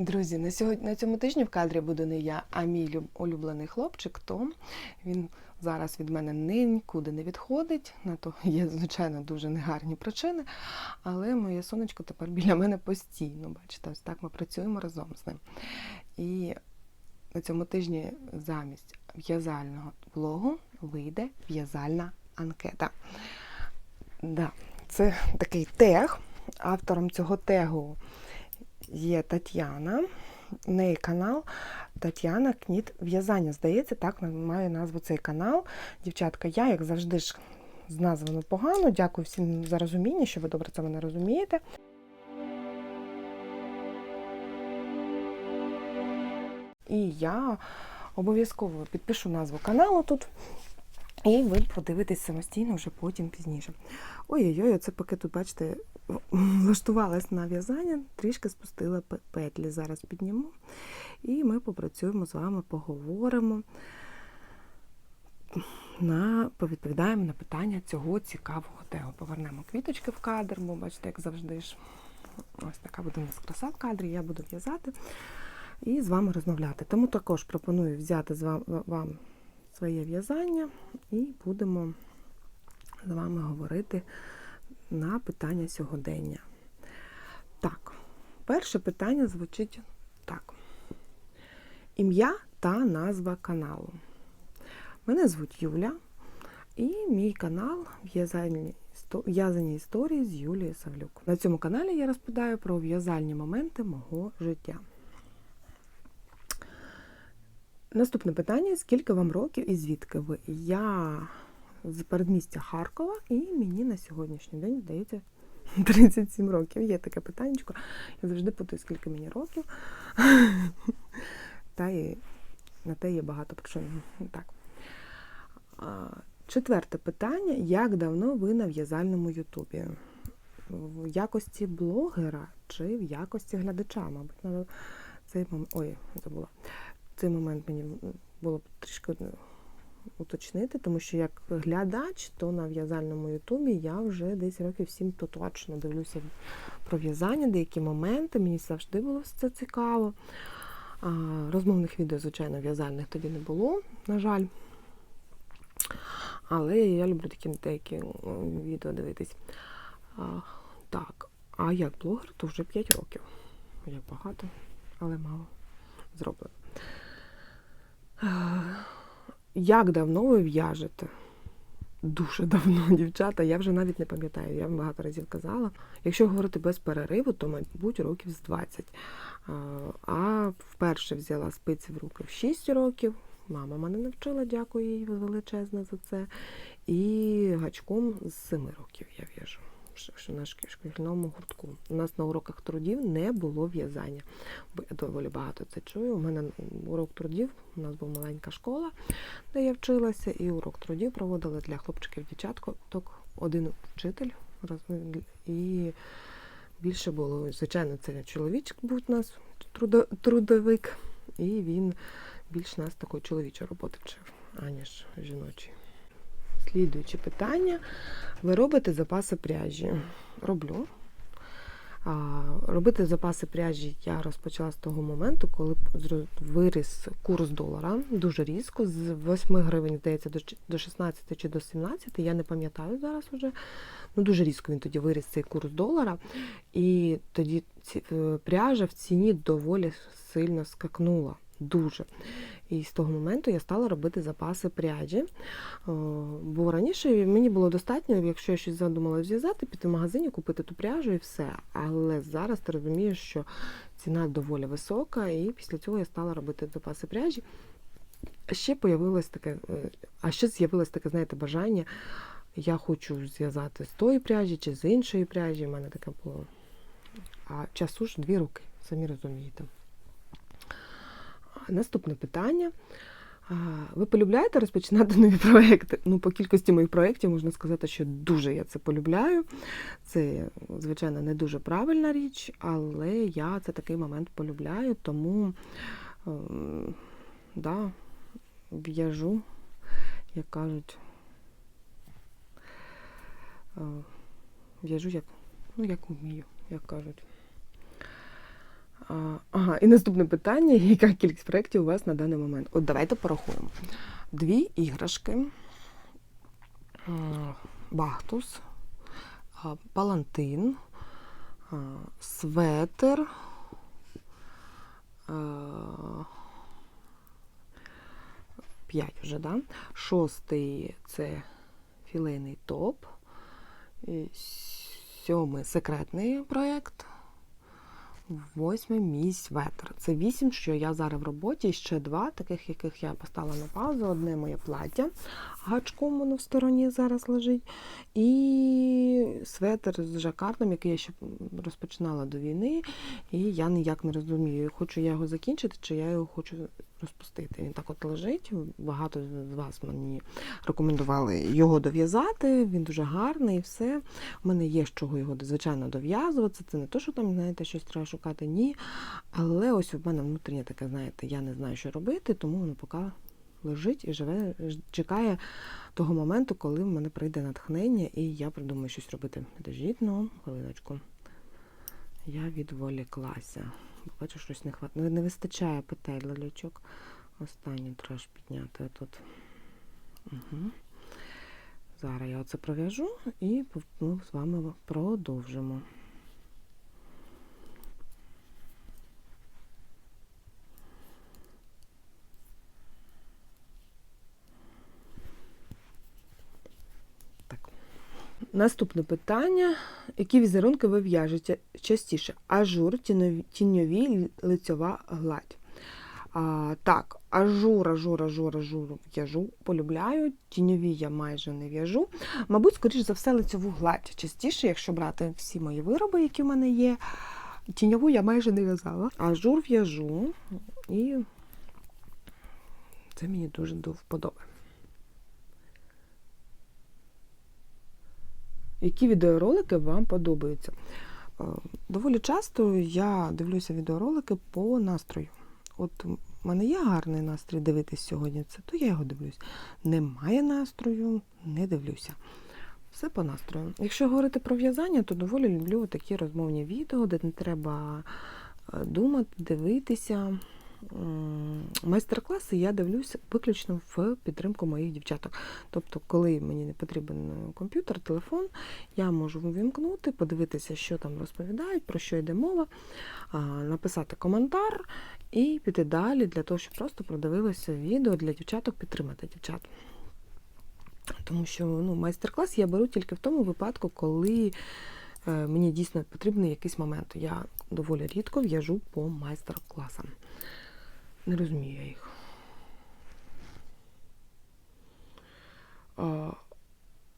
Друзі, на сьогодні на цьому тижні в кадрі буду не я, а мій улюблений хлопчик Том. Він зараз від мене нікуди не відходить. На то є, звичайно, дуже негарні причини. Але моє сонечко тепер біля мене постійно. Бачите, ось так ми працюємо разом з ним. І на цьому тижні замість в'язального влогу вийде в'язальна анкета. Да, це такий тег. Автором цього тегу є Тетяна. У неї канал Тетяна Кніт В'язання. Здається, так має назву цей канал. Дівчатка, я, як завжди ж, з назвами погано. Дякую всім за розуміння, що ви добре це мене розумієте. І я обов'язково підпишу назву каналу тут. І ви подивитесь самостійно вже потім пізніше. Ой-ой-ой, це поки тут, бачите, влаштувалась на в'язання, трішки спустила петлі. Зараз підніму. І ми попрацюємо з вами, поговоримо, на, повідповідаємо на питання цього цікавого тегу. Повернемо квіточки в кадр, бо бачите, як завжди ж. Ось така буде у нас краса в кадрі, я буду в'язати і з вами розмовляти. Тому також пропоную взяти з вам своє в'язання і будемо з вами говорити на питання сьогодення. Так, перше питання звучить так: ім'я та назва каналу. Мене звуть Юля, і мій канал В'язані історії з Юлією Савлюк. На цьому каналі я розповідаю про в'язальні моменти мого життя. Наступне питання: скільки вам років і звідки ви? Я з передмістя Харкова, і мені на сьогоднішній день здається 37 років. Є таке питання. Я завжди путаю, скільки мені років. Та і на те є багато причин. Так. Четверте питання: як давно ви на в'язальному Ютубі? В якості блогера чи в якості глядача? Мабуть, цей момент. Ой, забула цей момент мені було б трішки уточнити, тому що як глядач, то на в'язальному ютубі я вже десь років сім то точно дивлюся про в'язання, деякі моменти, мені завжди було це цікаво. Розмовних відео, звичайно, в'язальних тоді не було, на жаль. Але я люблю такі деякі відео дивитись. А, так, а як блогер, то вже 5 років. Як багато, але мало зроблено. Як давно ви в'яжете? Дуже давно, дівчата, я вже навіть не пам'ятаю, я вам багато разів казала. Якщо говорити без перериву, то, мабуть, років з 20. Е, А вперше взяла спиці в руки в 6 років. Мама мене навчила, дякую їй величезне за це. І гачком з 7 років я в'яжу на шкі- шкільному гуртку. У нас на уроках трудів не було в'язання. Бо я доволі багато це чую. У мене урок трудів, у нас була маленька школа, де я вчилася, і урок трудів проводили для хлопчиків дівчаток один вчитель. роз- І більше було, звичайно, це чоловічок був у нас трудо- трудовик, і він більш нас такої чоловічої роботи вчив, аніж жіночої. Слідуюче питання. Ви робите запаси пряжі? Роблю. А, робити запаси пряжі я розпочала з того моменту, коли виріс курс долара дуже різко, з 8 гривень, здається, до 16 чи до 17, я не пам'ятаю зараз вже. Ну, дуже різко він тоді виріс цей курс долара. І тоді е, пряжа в ціні доволі сильно скакнула. Дуже. І з того моменту я стала робити запаси пряжі. Бо раніше мені було достатньо, якщо я щось задумала зв'язати, піти в магазині, купити ту пряжу і все. Але зараз ти розумієш, що ціна доволі висока, і після цього я стала робити запаси пряжі. Ще появилось таке, е, а ще з'явилось таке, знаєте, бажання. Я хочу зв'язати з тої пряжі чи з іншої пряжі. У мене таке було. А часу ж дві руки, самі розумієте. Наступне питання. Ви полюбляєте розпочинати нові проекти? Ну, по кількості моїх проєктів можна сказати, що дуже я це полюбляю. Це, звичайно, не дуже правильна річ, але я це такий момент полюбляю, тому ем, да, в'яжу, як кажуть, е, в'яжу як, ну, як вмію, як кажуть. Ага, і наступне питання: яка кількість проєктів у вас на даний момент? От давайте порахуємо. Дві іграшки, Бахтус, Палантин, светер. П'ять вже, да? Шостий це філейний топ. Сьомий секретний проєкт. Восьмий мій светр. Це вісім, що я зараз в роботі, ще два, таких, яких я поставила на паузу. Одне моє плаття, гачком воно в стороні зараз лежить. І светр з жакардом, який я ще розпочинала до війни, і я ніяк не розумію, хочу я його закінчити, чи я його хочу розпустити. Він так от лежить. Багато з вас мені рекомендували його дов'язати. Він дуже гарний і все. У мене є з чого його звичайно дов'язувати. Це не то, що там, знаєте, щось треба шукати, ні. Але ось у мене внутрішнє таке, знаєте, я не знаю, що робити, тому воно поки лежить і живе, чекає того моменту, коли в мене прийде натхнення, і я придумаю щось робити. Підождіть, ну, хвилиночку. Я відволіклася. Бачу, щось не хватає. Не вистачає петель ляльочок. Останній треба підняти тут. Угу. Зараз я оце пров'яжу і ми з вами продовжимо. Так. Наступне питання. Які візерунки ви в'яжете частіше? Ажур, тіньові, лицьова гладь. А, так, ажур, ажур, ажур, ажур в'яжу, полюбляю. Тіньові я майже не в'яжу. Мабуть, скоріш за все, лицьову гладь. Частіше, якщо брати всі мої вироби, які в мене є, тіньову я майже не в'язала. Ажур в'яжу і це мені дуже до. Які відеоролики вам подобаються? Е, Доволі часто я дивлюся відеоролики по настрою. От у мене є гарний настрій дивитись сьогодні, це, то я його дивлюсь. Немає настрою, не дивлюся. Все по настрою. Якщо говорити про в'язання, то доволі люблю такі розмовні відео, де не треба е, думати, дивитися. Майстер-класи я дивлюся виключно в підтримку моїх дівчаток. Тобто, коли мені не потрібен комп'ютер, телефон, я можу вимкнути, подивитися, що там розповідають, про що йде мова, написати коментар і піти далі для того, щоб просто продивилося відео для дівчаток, підтримати дівчат. Тому що ну, майстер-клас я беру тільки в тому випадку, коли е, мені дійсно потрібний якийсь момент. Я доволі рідко в'яжу по майстер-класам. Не розумію я їх.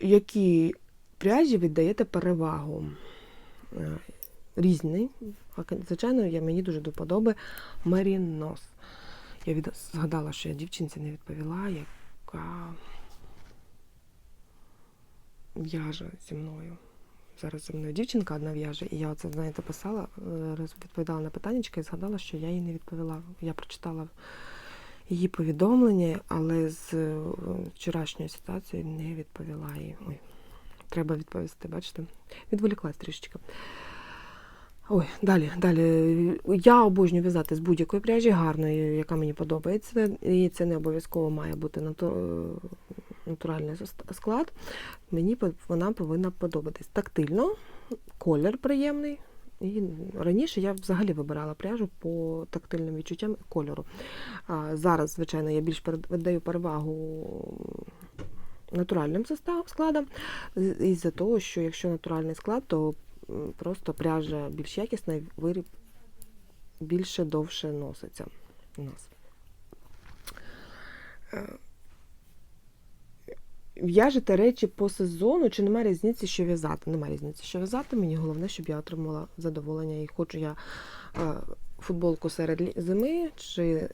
Які пряжі ви даєте перевагу? Е, Різні. Звичайно, я, мені дуже до вподоби Мерінос. Я від... згадала, що я дівчинці не відповіла, яка в'яже зі мною. Зараз зі мною дівчинка одна в'яже, і я оце, знаєте, писала, е, відповідала на питання і згадала, що я їй не відповіла. Я прочитала її повідомлення, але з е, вчорашньою ситуацією не відповіла їй. Ой, треба відповісти, бачите? Відволіклась трішечки. Ой, далі, далі. Я обожнюю в'язати з будь-якої пряжі, гарної, яка мені подобається. І це не обов'язково має бути нату- натуральний склад. Мені вона повинна подобатись. Тактильно, колір приємний. І раніше я взагалі вибирала пряжу по тактильним відчуттям кольору. А зараз, звичайно, я більш віддаю перевагу натуральним складам, із-за того, що якщо натуральний склад, то просто пряжа більш якісна і виріб більше довше носиться у нас. Е, В'яжете речі по сезону, чи немає різниці, що в'язати? Немає різниці, що в'язати. Мені головне, щоб я отримала задоволення. І хочу я е, футболку серед зими, чи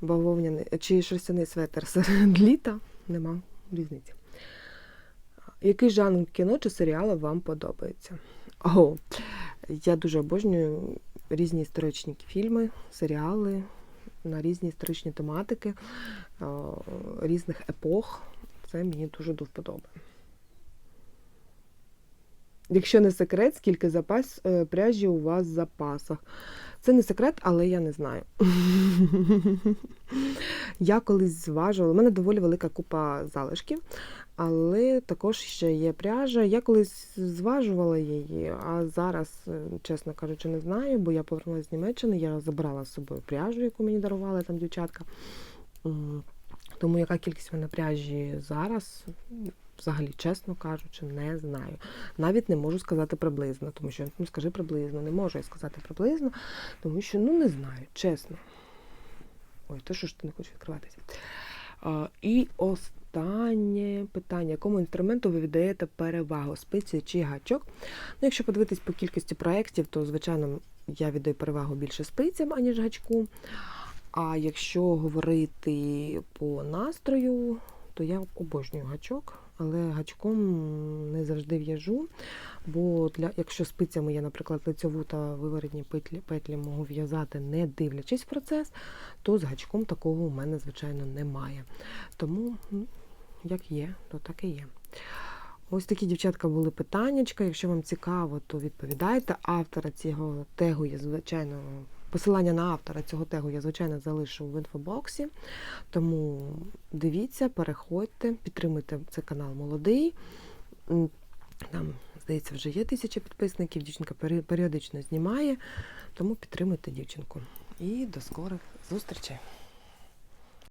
бавовняний, чи шерстяний светр серед літа. Нема різниці. Який жанр кіно чи серіалу вам подобається? О, я дуже обожнюю різні історичні фільми, серіали на різні історичні тематики о, різних епох. Це мені дуже до вподоби. Якщо не секрет, скільки запас е, пряжі у вас в запасах. Це не секрет, але я не знаю. я колись зважувала, у мене доволі велика купа залишків, але також ще є пряжа. Я колись зважувала її, а зараз, е, чесно кажучи, не знаю, бо я повернулася з Німеччини, я забрала з собою пряжу, яку мені дарували там дівчатка. Тому яка кількість в мене пряжі зараз, взагалі, чесно кажучи, не знаю. Навіть не можу сказати приблизно, тому що ну скажи приблизно, не можу я сказати приблизно, тому що ну не знаю, чесно. Ой, то що ж ти не хочеш відкриватися? А, і останнє питання: якому інструменту ви віддаєте перевагу? Спиці чи гачок? Ну, якщо подивитись по кількості проєктів, то звичайно я віддаю перевагу більше спицям, аніж гачку. А якщо говорити по настрою, то я обожнюю гачок, але гачком не завжди в'яжу. Бо для, якщо спицями я, наприклад, лицьову та виворотні петлі, петлі можу в'язати, не дивлячись в процес, то з гачком такого у мене, звичайно, немає. Тому, ну, як є, то так і є. Ось такі дівчатка були питаннячка. Якщо вам цікаво, то відповідайте. Автора цього тегу я, звичайно, посилання на автора цього тегу я, звичайно, залишу в інфобоксі. Тому дивіться, переходьте, підтримуйте цей канал молодий. Там, здається, вже є тисяча підписників. Дівчинка періодично знімає, тому підтримуйте дівчинку. І до скорих зустрічей!